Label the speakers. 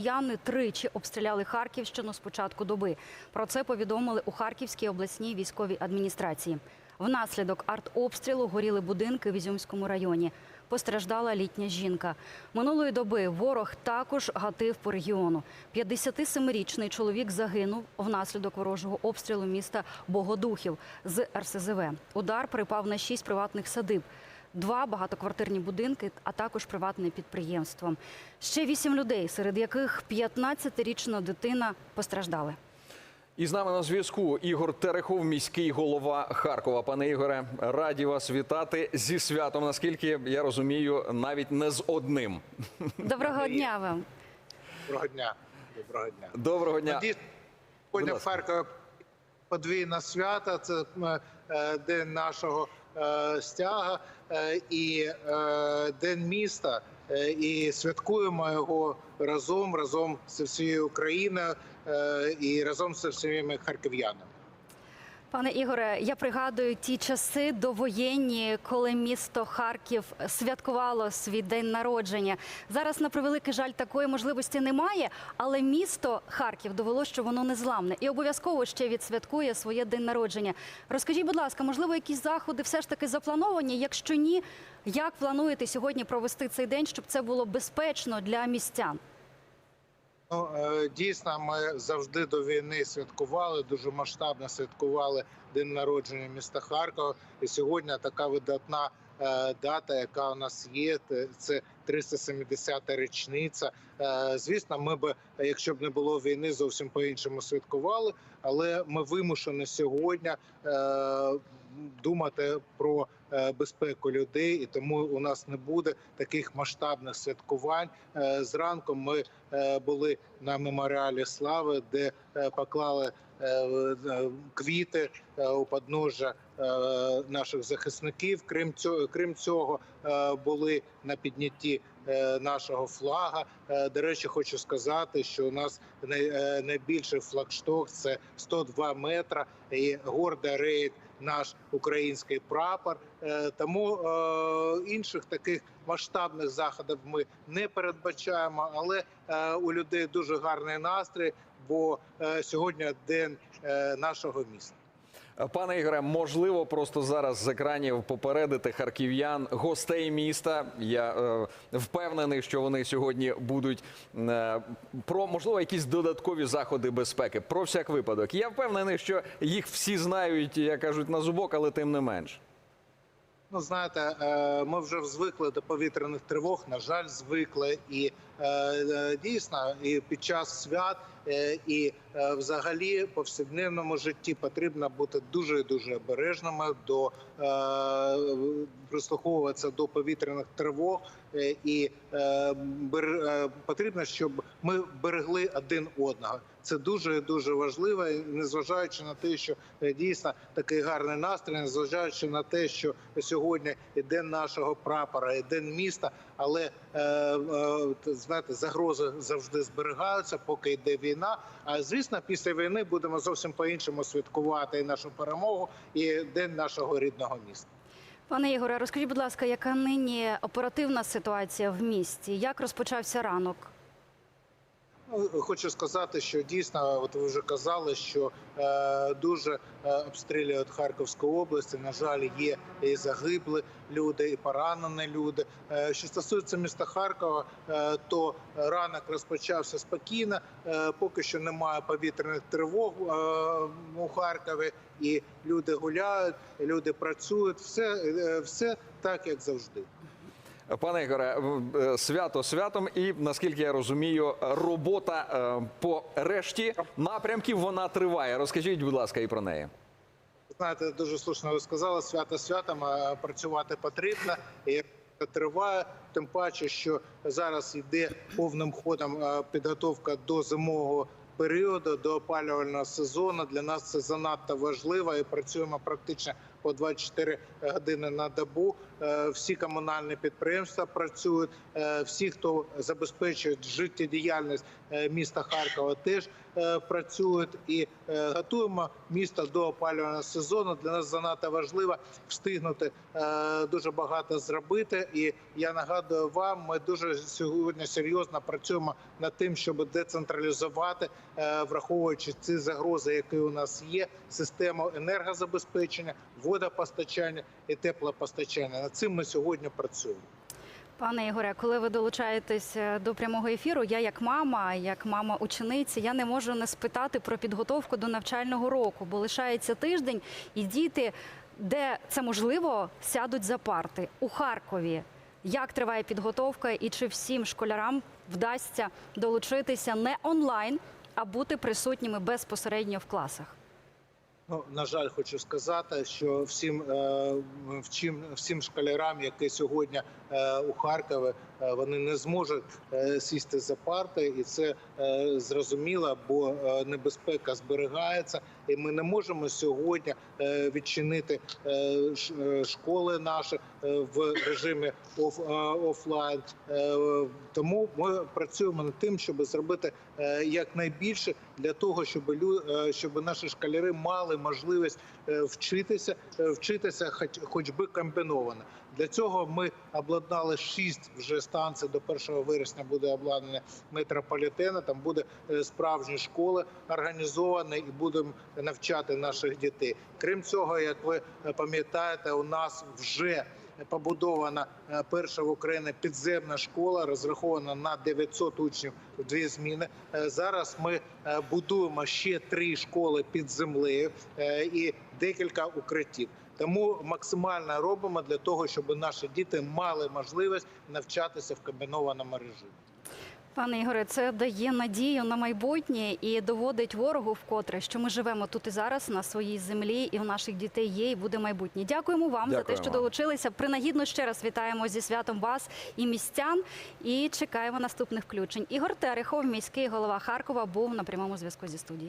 Speaker 1: Яни тричі обстріляли Харківщину з початку доби. Про це повідомили у Харківській обласній військовій адміністрації. Внаслідок артобстрілу горіли будинки в Ізюмському районі. Постраждала літня жінка. Минулої доби ворог також гатив по регіону. 57-річний чоловік загинув внаслідок ворожого обстрілу міста Богодухів з РСЗВ. Удар припав на шість приватних садиб. Два багатоквартирні будинки, а також приватне підприємство. Ще вісім людей, серед яких 15-річна дитина постраждали.
Speaker 2: І з нами на зв'язку Ігор Терехов, міський голова Харкова. Пане Ігоре, раді вас вітати зі святом. Наскільки я розумію, навіть не з одним.
Speaker 1: Доброго дня вам.
Speaker 3: Доброго дня. Доброго дня.
Speaker 2: Доброго дня.
Speaker 3: Сьогодні в. Харкові подвійне свято. Це е, день нашого стяга е, і е, день міста. Е, І святкуємо його разом, разом з всією Україною е, і разом з всіми харків'янами.
Speaker 1: Пане Ігоре, я пригадую ті часи довоєнні, коли місто Харків святкувало свій день народження. Зараз, на превеликий жаль, такої можливості немає, але місто Харків довело, що воно незламне і обов'язково ще відсвяткує своє день народження. Розкажіть, будь ласка, можливо, якісь заходи все ж таки заплановані? Якщо ні, як плануєте сьогодні провести цей день, щоб це було безпечно для містян?
Speaker 3: Ну е, дійсно, ми завжди до війни святкували дуже масштабно святкували день народження міста Харкова. І сьогодні така видатна е, дата, яка у нас є. Це 370-та річниця. Е, Звісно, ми б, якщо б не було війни, зовсім по-іншому святкували. Але ми вимушені сьогодні думати про е, безпеку людей, і тому у нас не буде таких масштабних святкувань. Е, Зранку ми е, були на меморіалі слави, де поклали квіти у подножжя наших захисників. Крім цього, крім цього, були на піднятті нашого флага. До речі, хочу сказати, що у нас най- найбільший флагшток це 102 метра і горда рейд наш український прапор. Е, Тому е, інших таких масштабних заходів ми не передбачаємо, але е, у людей дуже гарний настрій, бо сьогодні день нашого міста.
Speaker 2: Пане Ігоре, можливо, просто зараз з екранів попередити харків'ян, гостей міста. Я е, впевнений, що вони сьогодні будуть е, про можливо якісь додаткові заходи безпеки. Про всяк випадок. Я впевнений, що їх всі знають, як кажуть, на зубок, але тим не менш.
Speaker 3: Ну, знаєте, е, ми вже звикли до повітряних тривог. На жаль, звикли, і е, е, дійсно, і під час свят, і е, взагалі повсякденному житті потрібно бути дуже дуже обережними до е, прислуховуватися до повітряних тривог, е, і е, е, потрібно, щоб ми берегли один одного. Це дуже дуже важливо, незважаючи на те, що е, дійсно такий гарний настрій, незважаючи на те, що сьогодні і день нашого прапора, і день міста, але е, е, знаєте, загрози завжди зберігаються, поки йде війна. А звісно, після війни будемо зовсім по-іншому святкувати і нашу перемогу, і день нашого рідного міста.
Speaker 1: Пане Ігоре, розкажіть, будь ласка, яка нині оперативна ситуація в місті? Як розпочався ранок?
Speaker 3: Ну, Хочу сказати, що дійсно, от ви вже казали, що е, дуже е, обстрілюють Харківську область. На жаль, є і загиблі люди, і поранені люди. Е, що стосується міста Харкова, е, то ранок розпочався спокійно. Е, поки що немає повітряних тривог е, у Харкові, і люди гуляють, люди працюють. Все, е, все так, як завжди.
Speaker 2: Пане Ігоре, е, свято святом, і наскільки я розумію, робота е, по решті напрямків вона триває. Розкажіть, будь ласка, і про неї.
Speaker 3: Знаєте, дуже слушно ви сказали, свято святом, а працювати потрібно. І триває, тим паче, що зараз йде повним ходом е, підготовка до зимового періоду, до опалювального сезону. Для нас це занадто важливо і працюємо практично по 24 години на добу. Е, Всі комунальні підприємства працюють. Е, Всі, хто забезпечує життєдіяльність міста Харкова, теж е, працюють і е, готуємо місто до опалювального сезону. Для нас занадто важливо встигнути е, дуже багато зробити. І я нагадую вам, ми дуже сьогодні серйозно працюємо над тим, щоб децентралізувати, е, враховуючи ці загрози, які у нас є, систему енергозабезпечення, водопостачання і теплопостачання. Над цим ми сьогодні працюємо.
Speaker 1: Пане Ігоре, коли ви долучаєтесь е, до прямого ефіру, я як мама, як мама учениці, я не можу не спитати про підготовку до навчального року, бо лишається тиждень, і діти, де це можливо, сядуть за парти у Харкові. Як триває підготовка, і чи всім школярам вдасться долучитися не онлайн, а бути присутніми безпосередньо в класах?
Speaker 3: Ну на жаль, хочу сказати, що всім е, вчим всім школярам, які сьогодні е, у Харкові, е, вони не зможуть сісти за парти, і це зрозуміло, бо небезпека зберігається, і ми не можемо сьогодні відчинити школи наші в режимі офлайн. Тому ми працюємо над тим, щоб зробити якнайбільше для того, щоб е, щоб наші школяри мали можливість е, вчитися, е, вчитися, хоч, хоч би комбіновано. Для цього ми обладнали шість вже станцій. До 1 вересня буде обладнання метрополітена. Там буде е, справжні школи організовані і будемо навчати наших дітей. Крім цього, як ви е, пам'ятаєте, у нас вже побудована е, перша в Україні підземна школа, розрахована на 900 учнів в дві зміни. Зараз ми будуємо ще три школи під землею і декілька укриттів. Тому максимально робимо для того, щоб наші діти мали можливість навчатися в комбінованому режимі.
Speaker 1: Пане Ігоре, це дає надію на майбутнє і доводить ворогу вкотре, що ми живемо тут і зараз на своїй землі, і в наших дітей є і буде майбутнє. Дякуємо вам за те,
Speaker 2: Дякуємо.
Speaker 1: що долучилися. Принагідно ще раз вітаємо зі святом вас і містян. І чекаємо наступних включень. Ігор Терехов, міський голова Харкова, був на прямому зв'язку зі студією.